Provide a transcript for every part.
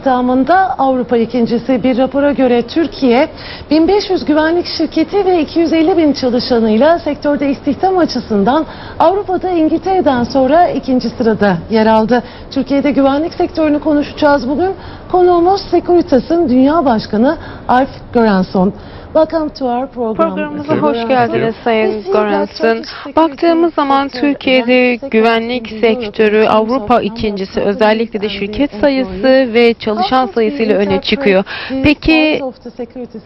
İstihdamında Avrupa ikincisi bir rapora göre Türkiye 1500 güvenlik şirketi ve 250 bin çalışanıyla sektörde istihdam açısından Avrupa'da İngiltere'den sonra ikinci sırada yer aldı. Türkiye'de güvenlik sektörünü konuşacağız bugün. Konuğumuz Securitas'ın Dünya Başkanı Alf Göransson. Welcome to our program. Programımıza hoş geldiniz Sayın Goransson. Baktığımız zaman Türkiye'de güvenlik sektörü Avrupa ikincisi özellikle de şirket sayısı ve çalışan sayısıyla öne çıkıyor. Peki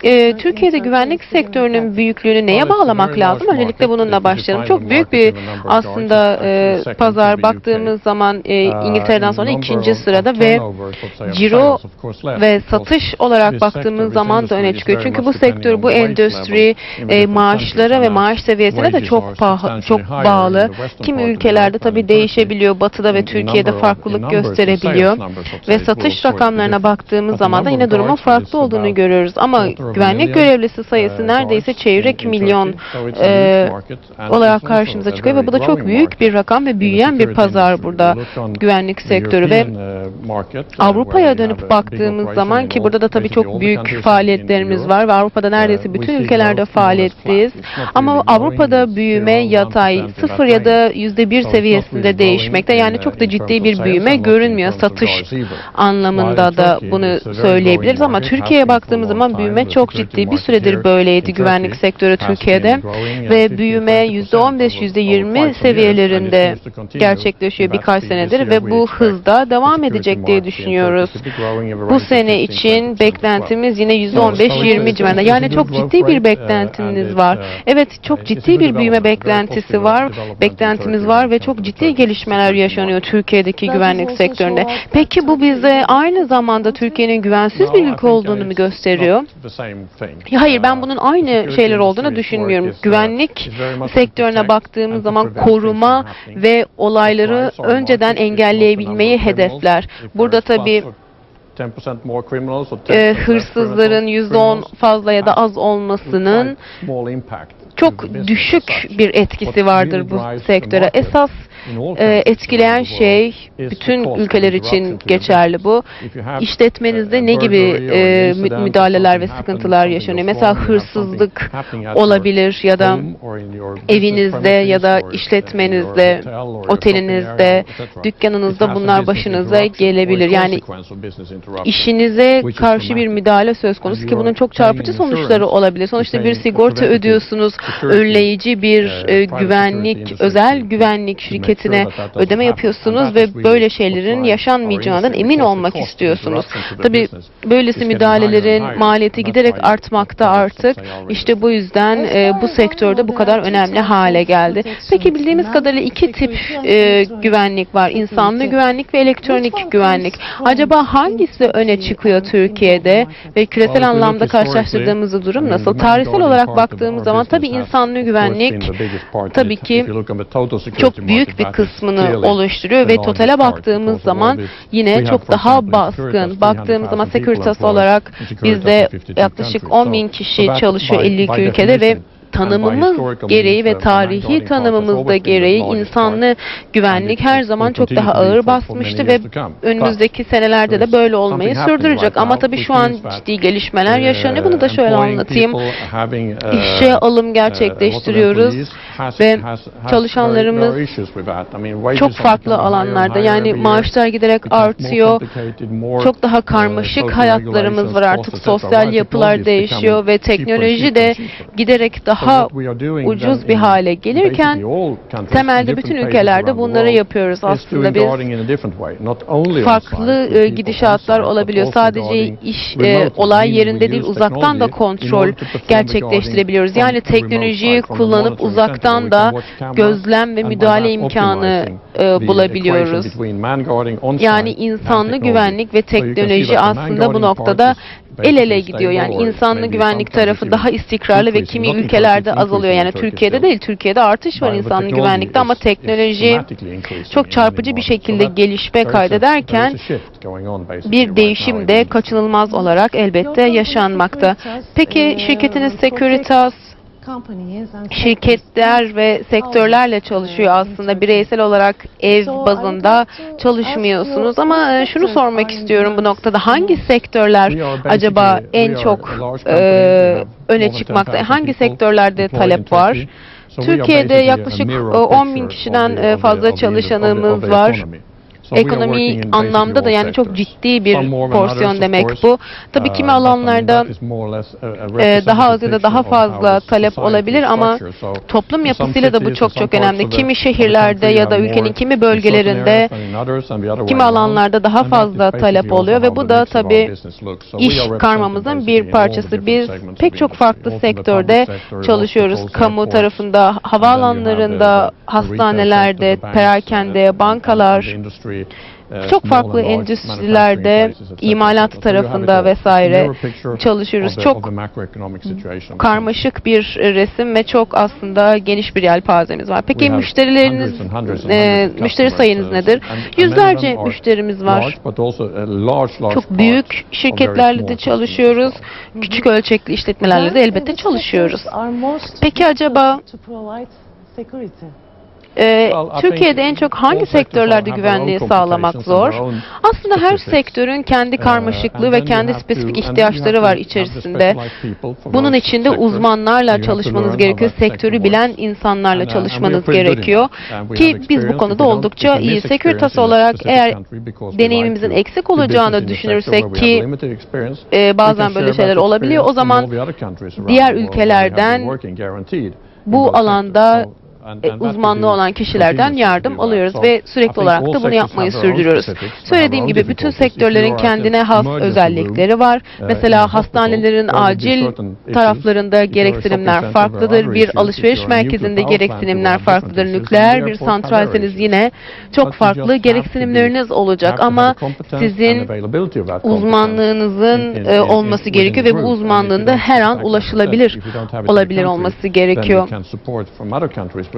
e, Türkiye'de güvenlik sektörünün büyüklüğünü neye bağlamak lazım? Öncelikle bununla başlayalım. Çok büyük bir aslında e, pazar baktığımız zaman e, İngiltere'den sonra ikinci sırada ve ciro ve satış olarak baktığımız zaman da öne çıkıyor. Çünkü bu sektör, bu endüstri e, maaşlara ve maaş seviyesine de çok çok bağlı. Kimi ülkelerde tabii değişebiliyor. Batı'da ve Türkiye'de farklılık gösterebiliyor. Ve satış rakamlarına baktığımız zaman da yine durumun farklı olduğunu görüyoruz. Ama güvenlik görevlisi sayısı neredeyse çeyrek milyon e, olarak karşımıza çıkıyor ve bu da çok büyük bir rakam ve büyüyen bir pazar burada güvenlik sektörü ve Avrupa'ya dönüp baktığımız zaman ki burada da tabii çok büyük faaliyetlerimiz var ve Avrupa'da neredeyse bütün ülkelerde faaliyetliyiz. Ama Avrupa'da büyüme yatay sıfır ya da yüzde bir seviyesinde değişmekte. Yani çok da ciddi bir büyüme görünmüyor satış anlamında da bunu söyleyebiliriz. Ama Türkiye'ye baktığımız zaman büyüme çok ciddi. Bir süredir böyleydi güvenlik sektörü Türkiye'de ve büyüme yüzde on beş yüzde yirmi seviyelerinde gerçekleşiyor birkaç senedir ve bu hızda devam edecek diye düşünüyoruz. Bu sene için beklentimiz yine yüzde on beş yirmi civarında. Yani çok ciddi bir beklentiniz var. Evet çok ciddi bir büyüme beklentisi var. Beklentimiz var ve çok ciddi gelişmeler yaşanıyor Türkiye'deki güvenlik sektöründe. Peki bu bize aynı zamanda Türkiye'nin güvensiz bir ülke olduğunu mu gösteriyor? Hayır ben bunun aynı şeyler olduğunu düşünmüyorum. Güvenlik sektörüne baktığımız zaman koruma ve olayları önceden engelleyebilmeyi hedefler. Burada tabii e, hırsızların %10 fazla ya da az olmasının çok düşük bir etkisi vardır bu sektöre. Esas e, etkileyen şey bütün ülkeler için geçerli bu. İşletmenizde ne gibi e, müdahaleler ve sıkıntılar yaşanıyor? Mesela hırsızlık olabilir ya da evinizde ya da işletmenizde, otelinizde, dükkanınızda bunlar başınıza gelebilir. Yani işinize karşı bir müdahale söz konusu ki bunun çok çarpıcı sonuçları olabilir. Sonuçta bir sigorta ödüyorsunuz, önleyici bir e, güvenlik, özel güvenlik şirketine ödeme yapıyorsunuz ve böyle şeylerin yaşanmayacağından emin olmak istiyorsunuz. Tabi böylesi müdahalelerin maliyeti giderek artmakta artık. İşte bu yüzden e, bu sektörde bu kadar önemli hale geldi. Peki bildiğimiz kadarıyla iki tip e, güvenlik var. İnsanlı güvenlik ve elektronik güvenlik. Acaba hangisi öne çıkıyor Türkiye'de ve küresel anlamda karşılaştırdığımız durum nasıl? Tarihsel olarak baktığımız zaman tabii insanlı güvenlik tabii ki çok büyük bir kısmını oluşturuyor ve totale baktığımız zaman yine çok daha baskın. Baktığımız zaman Securitas olarak bizde yaklaşık 10 bin kişi çalışıyor 52 ülkede ve tanımımız gereği ve tarihi tanımımız da gereği insanlı güvenlik her zaman çok daha ağır basmıştı ve önümüzdeki senelerde de böyle olmayı sürdürecek. Ama tabii şu an ciddi gelişmeler yaşanıyor. Bunu da şöyle anlatayım. İşe alım gerçekleştiriyoruz ve çalışanlarımız çok farklı alanlarda yani maaşlar giderek artıyor. Çok daha karmaşık hayatlarımız var artık. Sosyal yapılar değişiyor ve teknoloji de giderek daha daha ucuz bir hale gelirken temelde bütün ülkelerde bunları yapıyoruz aslında biz farklı e, gidişatlar olabiliyor. Sadece iş e, olay yerinde değil uzaktan da kontrol gerçekleştirebiliyoruz. Yani teknolojiyi kullanıp uzaktan da gözlem ve müdahale imkanı e, bulabiliyoruz. Yani insanlı güvenlik ve teknoloji aslında bu noktada el ele gidiyor. Yani insanlı güvenlik tarafı daha istikrarlı ve kimi ülkelerde azalıyor. Yani Türkiye'de değil. Türkiye'de artış var insanlı güvenlikte ama teknoloji çok çarpıcı bir şekilde gelişme kaydederken bir değişim de kaçınılmaz olarak elbette yaşanmakta. Peki şirketiniz Securitas şirketler ve sektörlerle çalışıyor aslında. Bireysel olarak ev bazında çalışmıyorsunuz ama e, şunu sormak istiyorum bu noktada. Hangi sektörler acaba en çok e, öne çıkmakta? Hangi sektörlerde talep var? Türkiye'de yaklaşık e, 10 bin kişiden e, fazla çalışanımız var. Ekonomi anlamda da yani çok ciddi bir porsiyon demek bu. Tabii kimi alanlarda e, daha az ya da daha fazla talep olabilir ama toplum yapısıyla da bu çok çok önemli. Kimi şehirlerde ya da ülkenin kimi bölgelerinde kimi alanlarda daha fazla talep oluyor ve bu da tabii iş karmamızın bir parçası. Biz pek çok farklı sektörde çalışıyoruz. Kamu tarafında, havaalanlarında, hastanelerde, perakende, bankalar, çok farklı endüstrilerde, imalat tarafında vesaire çalışıyoruz. Çok karmaşık bir resim ve çok aslında geniş bir yelpazemiz var. Peki müşterileriniz, e, müşteri sayınız nedir? Yüzlerce müşterimiz var. Çok büyük şirketlerle de çalışıyoruz. Küçük ölçekli işletmelerle de elbette çalışıyoruz. Peki acaba ee, Türkiye'de en çok hangi sektörlerde güvenliği sağlamak zor? Aslında her sektörün kendi karmaşıklığı ve kendi spesifik ihtiyaçları var içerisinde. Bunun içinde uzmanlarla çalışmanız gerekiyor, sektörü bilen insanlarla çalışmanız gerekiyor. Ki biz bu konuda oldukça iyi. Securitas olarak eğer deneyimimizin eksik olacağını düşünürsek ki e, bazen böyle şeyler olabiliyor, o zaman diğer ülkelerden bu alanda e, uzmanlığı olan kişilerden yardım alıyoruz ve sürekli olarak da bunu yapmayı sürdürüyoruz. Söylediğim gibi bütün sektörlerin kendine has özellikleri var. Mesela hastanelerin acil taraflarında gereksinimler farklıdır. Bir alışveriş merkezinde gereksinimler farklıdır. Nükleer bir santralseniz yine çok farklı gereksinimleriniz olacak ama sizin uzmanlığınızın e, olması gerekiyor ve bu uzmanlığın da her an ulaşılabilir olabilir olması gerekiyor.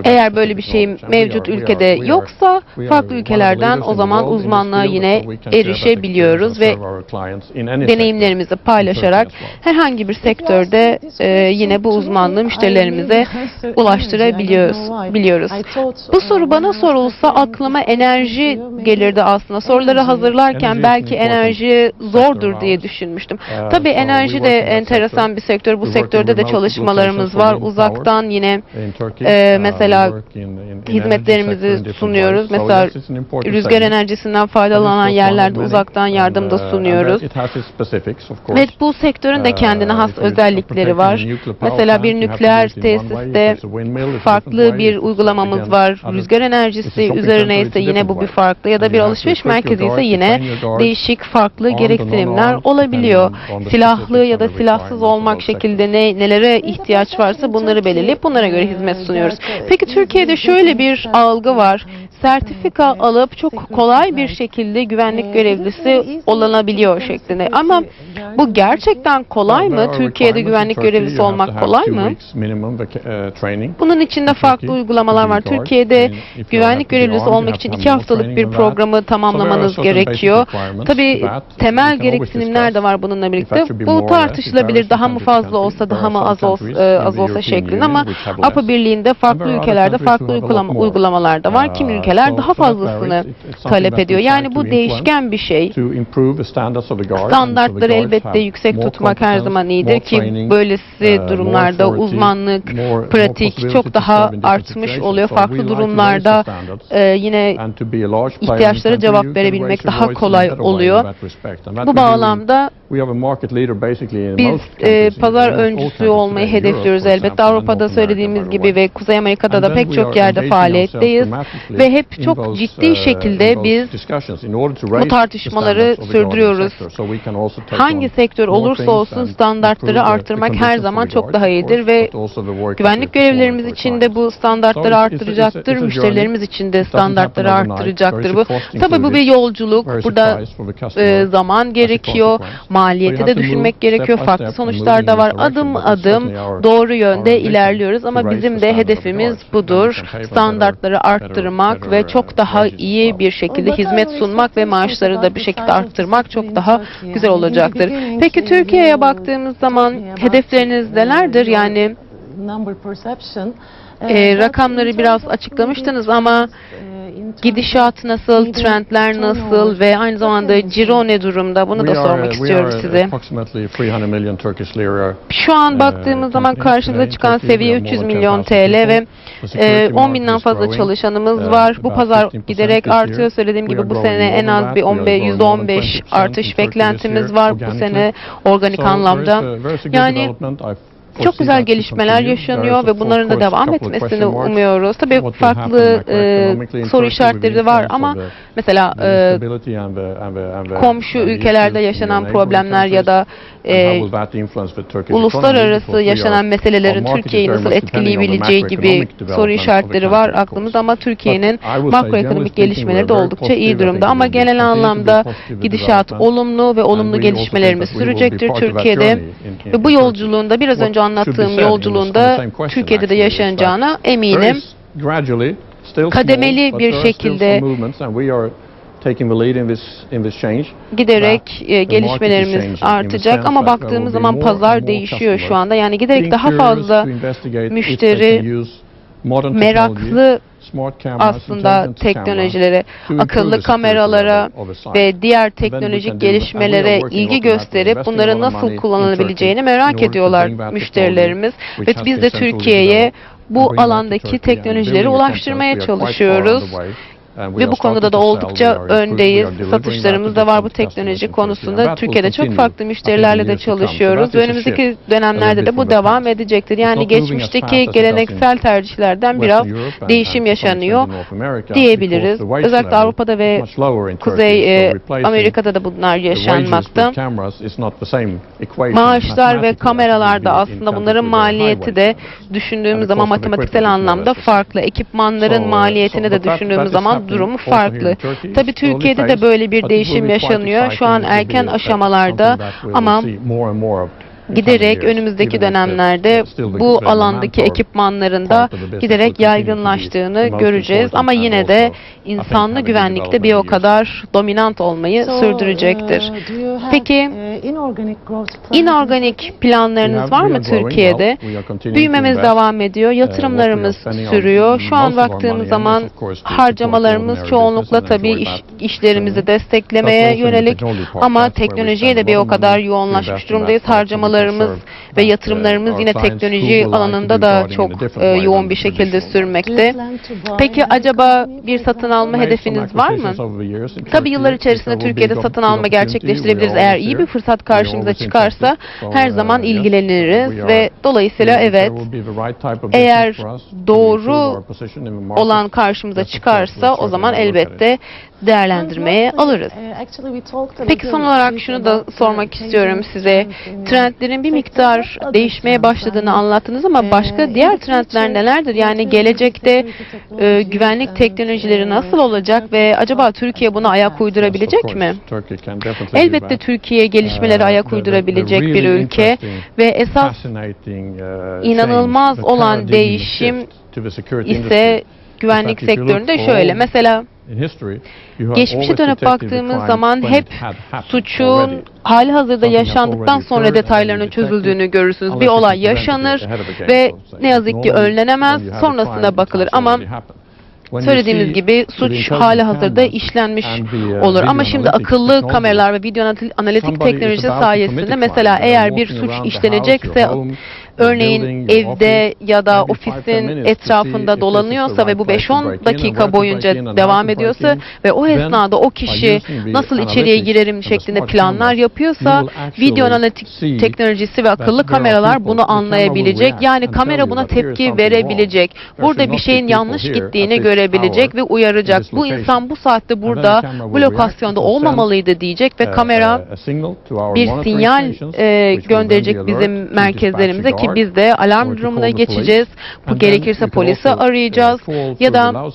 Eğer böyle bir şey mevcut ülkede yoksa farklı ülkelerden o zaman uzmanlığa yine erişebiliyoruz ve deneyimlerimizi paylaşarak herhangi bir sektörde e, yine bu uzmanlığı müşterilerimize ulaştırabiliyoruz. Biliyoruz. Bu soru bana sorulsa aklıma enerji gelirdi aslında. Soruları hazırlarken belki enerji zordur diye düşünmüştüm. Tabii enerji de enteresan bir sektör. Bu sektörde de çalışmalarımız var. Uzaktan yine e, mesela mesela hizmetlerimizi sunuyoruz. Mesela rüzgar enerjisinden faydalanan yerlerde uzaktan yardım da sunuyoruz. Ve bu sektörün de kendine has özellikleri var. Mesela bir nükleer tesiste farklı bir uygulamamız var. Rüzgar enerjisi üzerine ise yine bu bir farklı ya da bir alışveriş merkezi ise yine değişik farklı gereksinimler olabiliyor. Silahlı ya da silahsız olmak şekilde ne, nelere ihtiyaç varsa bunları belirleyip bunlara göre hizmet sunuyoruz. Peki Türkiye'de şöyle bir algı var. Sertifika alıp çok kolay bir şekilde güvenlik görevlisi olanabiliyor şeklinde. Ama bu gerçekten kolay mı? Türkiye'de güvenlik görevlisi olmak kolay mı? Bunun içinde farklı uygulamalar var. Türkiye'de güvenlik görevlisi olmak için iki haftalık bir programı tamamlamanız gerekiyor. Tabii temel gereksinimler de var bununla birlikte. Bu tartışılabilir. Daha mı fazla olsa, daha mı az olsa, az olsa şeklinde ama Avrupa Birliği'nde farklı ülkelerde farklı uygulama, uygulamalar da var. Kimi ülkeler daha fazlasını talep ediyor. Yani bu değişken bir şey. Standartları elbette yüksek tutmak her zaman iyidir ki böylesi durumlarda uzmanlık, pratik çok daha artmış oluyor. Farklı dururumlarda e, yine ihtiyaçlara cevap verebilmek daha kolay oluyor. Bu bağlamda biz e, pazar öncüsü olmayı hedefliyoruz elbette. Avrupa'da söylediğimiz gibi ve Kuzey Amerika'da da pek çok yerde faaliyetteyiz ve hep çok ciddi şekilde biz bu tartışmaları sürdürüyoruz. Hangi sektör olursa olsun standartları artırmak her zaman çok daha iyidir ve güvenlik görevlerimiz için de bu standartları arttıracaktır, müşterilerimiz için de standartları arttıracaktır bu. Tabii bu bir yolculuk. Burada e, zaman gerekiyor, maliyeti de düşünmek gerekiyor, farklı sonuçlar da var. Adım adım doğru yönde ilerliyoruz ama bizim de hedefimiz budur. Standartları arttırmak ve çok daha iyi bir şekilde hizmet sunmak ve maaşları da bir şekilde arttırmak çok daha güzel olacaktır. Peki Türkiye'ye baktığımız zaman hedefleriniz nelerdir? Yani. Ee, But rakamları biraz açıklamıştınız ama Gidişat nasıl, trendler nasıl ve aynı zamanda ciro ne durumda bunu da sormak are size. approximately 300 million Turkish lira. Şu an Ee, baktığımız zaman karşımıza çıkan seviye are more 300 than milyon 10,000 TL ve people. The security e, 10 binden market is fazla çalışanımız Uh, var. Bu pazar 15% giderek artıyor. Söylediğim gibi bu sene en az bir We are 15, growing more than %15 20% artış beklentimiz var bu sene organik anlamda. Yani Çok güzel gelişmeler yaşanıyor ve bunların da devam etmesini umuyoruz. Tabii farklı e, soru işaretleri de var ama mesela e, komşu ülkelerde yaşanan problemler ya da e, uluslararası yaşanan meselelerin Türkiye'yi nasıl etkileyebileceği gibi soru işaretleri var course. ama Türkiye'nin makroekonomik gelişmeleri de oldukça iyi durumda. Ama genel anlamda gidişat olumlu ve olumlu gelişmelerimiz sürecektir Türkiye'de. ve bu yolculuğunda biraz önce anlattığım yolculuğunda Türkiye'de de yaşanacağına eminim. Kademeli bir şekilde- giderek e, gelişmelerimiz artacak ama baktığımız zaman pazar değişiyor şu anda. Yani giderek daha fazla müşteri meraklı aslında teknolojilere, akıllı kameralara ve diğer teknolojik gelişmelere ilgi gösterip bunları nasıl in merak ediyorlar müşterilerimiz. ve biz de Türkiye'ye bu alandaki teknolojileri ulaştırmaya çalışıyoruz. Ve bu konuda da oldukça öndeyiz. Satışlarımız da var bu teknoloji konusunda. Türkiye'de çok farklı müşterilerle de çalışıyoruz ve önümüzdeki dönemlerde de bu devam edecektir. Yani geçmişteki geleneksel tercihlerden biraz değişim yaşanıyor diyebiliriz. Özellikle Avrupa'da ve. Kuzey e, Amerika'da da bunlar yaşanmakta. Maaşlar ve mathematically as it kameralar would be da in aslında bunların maliyeti de düşündüğümüz zaman matematiksel anlamda farklı. Ekipmanların maliyetini de düşündüğümüz zaman durumu farklı. Early Türkiye'de de böyle bir değişim yaşanıyor. Şu an erken aşamalarda ama giderek önümüzdeki dönemlerde bu alandaki ekipmanların da giderek yaygınlaştığını göreceğiz ama yine de insanlı güvenlikte bir o kadar dominant olmayı sürdürecektir. uh, Peki, uh, İnorganik planlarınız var mı Türkiye'de? Büyümemiz devam ediyor. Yatırımlarımız spending on sürüyor. Şu an baktığımız zaman harcamalarımız çoğunlukla tabii iş, işlerimizi desteklemeye yönelik ama teknolojiye de bir o kadar yoğunlaşmış durumdayız. Harcamalarımız serve ve yatırımlarımız yine teknoloji alanında da çok e, yoğun bir şekilde sürmekte. Peki acaba bir satın alma hedefiniz var mı? Tabii yıllar içerisinde Türkiye'de satın alma gerçekleştirebiliriz. Eğer iyi bir fırsat karşımıza çıkarsa her zaman ilgileniriz ve dolayısıyla evet eğer doğru olan karşımıza çıkarsa o zaman elbette değerlendirmeye alırız. Peki son olarak şunu da sormak istiyorum size. Trendlerin bir miktar değişmeye başladığını anlattınız ama başka diğer trendler nelerdir? Yani gelecekte e, güvenlik teknolojileri nasıl olacak ve acaba Türkiye buna ayak uydurabilecek mi? Elbette. Türkiye gelişmelere Uh, ayak uydurabilecek bir ülke ve esas uh, inanılmaz olan değişim ise güvenlik sektöründe şöyle. Mesela Geçmişe dönüp baktığımız zaman hep suçun hali hazırda yaşandıktan sonra detaylarının çözüldüğünü görürsünüz. Bir olay yaşanır ve ne yazık ki önlenemez. Sonrasına bakılır ama söylediğimiz gibi suç hali hazırda cameras işlenmiş uh, olur. Ama şimdi akıllı kameralar ve video anal- analitik a sayesinde mesela eğer bir suç işlenecekse Örneğin evde ya da ofisin etrafında dolanıyorsa ve bu place to 5-10 break in and dakika boyunca devam ediyorsa ve o esnada o kişi nasıl içeriye girerim şeklinde planlar yapıyorsa video analitik teknolojisi ve akıllı kameralar bunu anlayabilecek. Yani kamera buna tepki verebilecek. Burada bir şeyin yanlış gittiğini görebilecek ve uyaracak. Bu insan bu saatte burada bu lokasyonda olmamalıydı diyecek ve uh, kamera our bir sinyal e, gönderecek bizim merkezlerimize a ki biz de alarm durumuna geçeceğiz. Bu gerekirse polisi uh, arayacağız ya da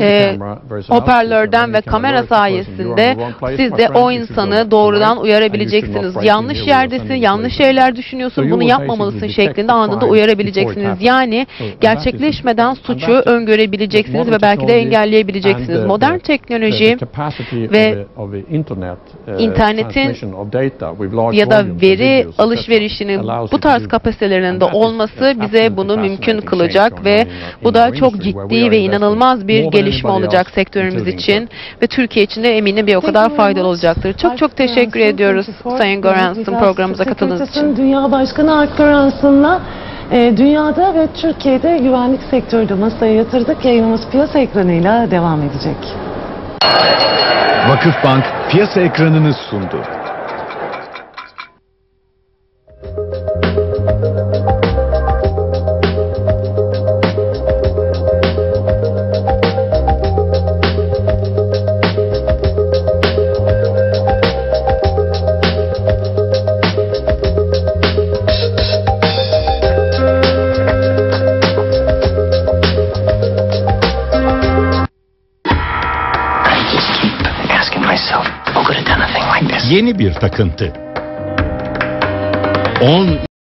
e, an hoparlörden ve kamera alert the person, "You're sayesinde siz de o insanı doğrudan uyarabileceksiniz. Yanlış yerdesin, yanlış people." şeyler düşünüyorsun, bunu yapmamalısın şeklinde anında uyarabileceksiniz. Yani gerçekleşmeden suçu öngörebileceksiniz ve belki de engelleyebileceksiniz. the- Modern teknoloji ve uh, internetin ya da veri alışverişinin bu tarz do kapasitelerinin de And that is olması bize bunu mümkün kılacak ve bu da çok ciddi ve inanılmaz bir than gelişme anybody olacak sektörümüz için ve Türkiye için de eminim bir o kadar faydalı olacaktır. Çok çok teşekkür ediyoruz Sayın Göransson programımıza katıldığınız için. Dünya Başkanı Alp Göransson'la e, dünyada ve Türkiye'de güvenlik sektöründe masaya yatırdık. Yayınımız piyasa ekranıyla devam edecek. Vakıfbank piyasa ekranını sundu. Takıntı. 10